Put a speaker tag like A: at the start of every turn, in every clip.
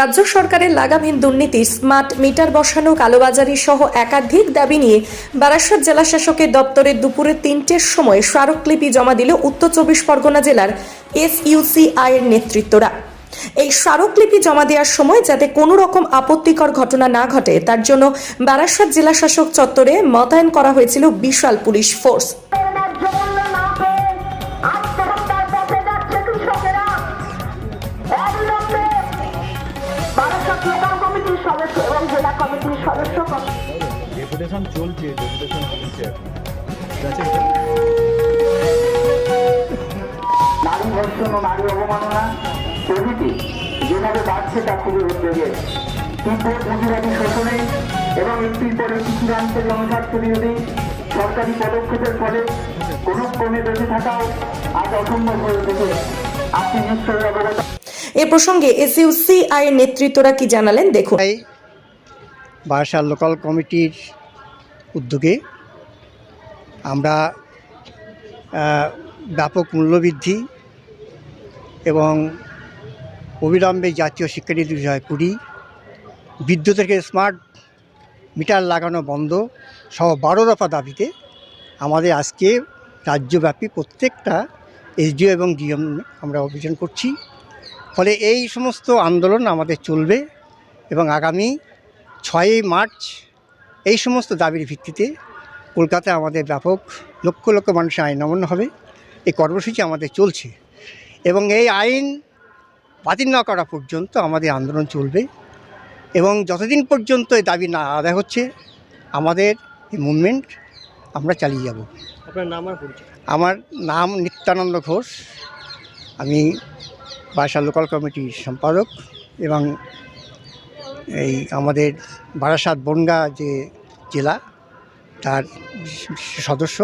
A: রাজ্য সরকারের লাগামহীন দুর্নীতি, স্মার্ট মিটার বসানো, কালোবাজারি সহ একাধিক দাবি নিয়ে বারাসত জেলা শাসকের দপ্তরে দুপুরে তিনটের সময় স্মারকলিপি জমা দিল উত্তর চব্বিশ পরগনা জেলার এসইউসিআই এর নেতৃত্বরা। এই স্মারকলিপি জমা দেওয়ার সময় যাতে কোনো রকম আপত্তিকর ঘটনা না ঘটে, তার জন্য বারাসত জেলা শাসক চত্বরে মোতায়েন করা হয়েছিল বিশাল পুলিশ ফোর্স।
B: লোকাল কমিটির সদস্য এবং জেলা কমিটির সদস্য
C: ডেপুটেশন চলছে ডেপুটেশন চলছে এখন। ঠিক
D: নারী ধর্ষণ ও নারী অবমাননা প্রভৃতি যেভাবে বাড়ছে তা খুবই উদ্বেগের। তীব্র পুঁজিবাদী শোষণে এবং একটির পর একটি জনস্বার্থ বিরোধী সরকারি পদক্ষেপের ফলে ক্রমে বেঁচে থাকাও আজ অসম্ভব হয়ে উঠেছে আপনি নিশ্চয়ই অবগত
A: এ প্রসঙ্গে এসইউসিআই নেতৃত্বরা কি জানালেন, দেখুন।
E: বারাসাত লোকাল কমিটির উদ্যোগে আমরা ব্যাপক মূল্যবৃদ্ধি এবং অবিলম্বে জাতীয় শিক্ষানীতি দুই হাজার কুড়ি, বিদ্যুৎ থেকে স্মার্ট মিটার লাগানো বন্ধ সহ বারো দফা দাবিতে আমাদের আজকে রাজ্যব্যাপী প্রত্যেকটা এসডিও এবং ডিএম আমরা অভিযান করছি। ফলে এই সমস্ত আন্দোলন আমাদের চলবে এবং আগামী ছয়ই মার্চ এই সমস্ত দাবির ভিত্তিতে কলকাতায় আমাদের ব্যাপক লক্ষ লক্ষ মানুষের আইন অমান্য হবে। এই কর্মসূচি আমাদের চলছে এবং এই আইন বাতিল না করা পর্যন্ত আমাদের আন্দোলন চলবে এবং যতদিন পর্যন্ত এই দাবি না আদায় হচ্ছে আমাদের এই মুভমেন্ট আমরা চালিয়ে যাব।
C: আপনার নাম
E: আমার নাম নিত্যানন্দ ঘোষ। আমি বাসা লোকাল কমিটির সম্পাদক এবং এই আমাদের বারাসাত বনগা যে জেলা, তার সদস্য,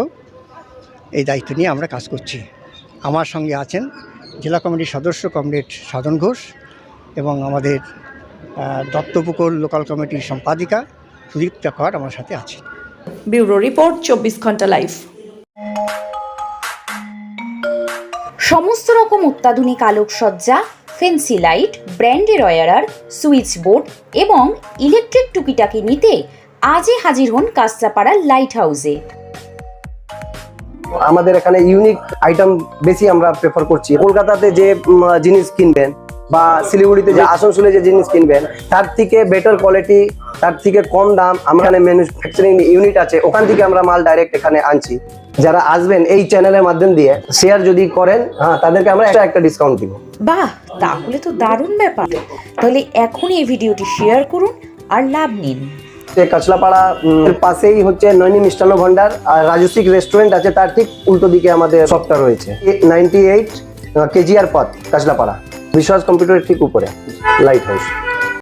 E: এই দায়িত্ব নিয়ে আমরা কাজ করছি। আমার সঙ্গে আছেন জেলা কমিটির সদস্য কমরেড সাধন ঘোষ এবং আমাদের দত্তপুকুর লোকাল কমিটির সম্পাদিকা সুদীপ্তা কর আমার সাথে আছে
A: ব্যুরো রিপোর্ট, চব্বিশ ঘণ্টা লাইভ।
F: সমস্ত রকম অত্যাধুনিক আলোকসজ্জা ফেন্সি লাইট ব্র্যান্ডের রয়ারার সুইচ বোর্ড এবং ইলেকট্রিক টুকিটাকি নিতে আজই হাজির হন কাস্তাপাড়ার লাইট হাউসে
G: আমাদের এখানে ইউনিক আইটেম বেশি আমরা প্রেফার করছি। কলকাতাতে যে জিনিস কিনবেন বা শিলিগুড়িতে যে আসানসোলে যে জিনিস কিনবেন তার থেকে বেটার কোয়ালিটি তার থেকে কম দাম আমরা এখানে ম্যানুফ্যাকচারিং ইউনিট আছে ওখান থেকে আমরা মাল ডাইরেক্ট এখানে আনছি। যারা আসবেন এই চ্যানেলের মাধ্যম দিয়ে শেয়ার যদি করেন হ্যাঁ তাদেরকে আমরা একটা একটা ডিসকাউন্ট দিব।
F: বাহ তাহলে তো দারুণ ব্যাপার। তাহলে এখনই এই ভিডিওটি শেয়ার করুন আর লাভ নিন।
G: কাছলাপাড়া এর পাশেই হচ্ছে নৈনি মিষ্টান্ন ভান্ডার আর রাজস্বিক রেস্টুরেন্ট আছে তার ঠিক উল্টো দিকে আমাদের শপটা রয়েছে। নাইনটি এইট কেজিআর পথ কাছলাপাড়া বিশ্বাস কম্পিউটারের ঠিক উপরে লাইট হাউস